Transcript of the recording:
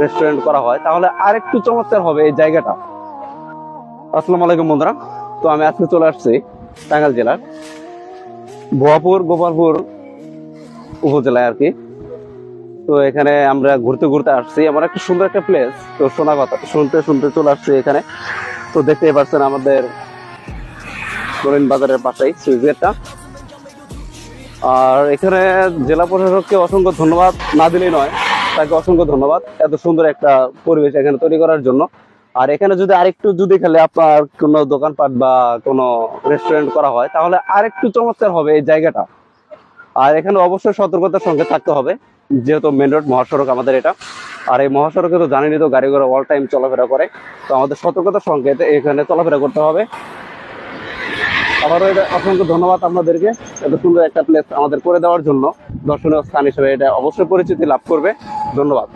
Restaurant করা হয়, তাহলে আরেকটু চমৎকার হবে এই জায়গাটা। আসসালামু আলাইকুম বন্ধুরা, তো আমি আজকে চলে আসছি টাঙ্গাইল জেলার ভুয়াপুর, গোপালপুর উপজেলায় আর কি। তো এখানে আমরা ঘুরতে ঘুরতে আসছি আমার একটা সুন্দর একটা প্লেস তো শোনা কথা, শুনতে শুনতে চলে আসছি এখানে। তো দেখতেই পাচ্ছেন আমাদের নলিন বাজারের পাশেই সুইচ গেটটা আর এখানে জেলা প্রশাসককে অসংখ্য ধন্যবাদ, না দিলেই নয়। তাকে অসংখ্য ধন্যবাদ এত সুন্দর একটা পরিবেশ এখানে তৈরি করার জন্য। আর এখানে যদি আরেকটু যদি খেলে আপনার কোনো দোকানপাট বা কোনো রেস্টুরেন্ট করা হয়, তাহলে আরেকটু চমৎকার হবে এই জায়গাটা। আর এখানে অবশ্যই সতর্কতার সঙ্গে থাকতে হবে, যেহেতু মেন রোড মহাসড়ক আমাদের এটা। আর এই মহাসড়কে তো জানেনই তো গাড়ি ঘোড়া অল টাইম চলাফেরা করে। তো আমাদের সতর্কতার সঙ্গে এখানে চলাফেরা করতে হবে। আবারও এটা অসংখ্য ধন্যবাদ আপনাদেরকে এত সুন্দর একটা প্লেস আমাদের করে দেওয়ার জন্য। দর্শনীয় স্থান হিসেবে এটা অবশ্যই পরিচিতি লাভ করবে। ধন্যবাদ।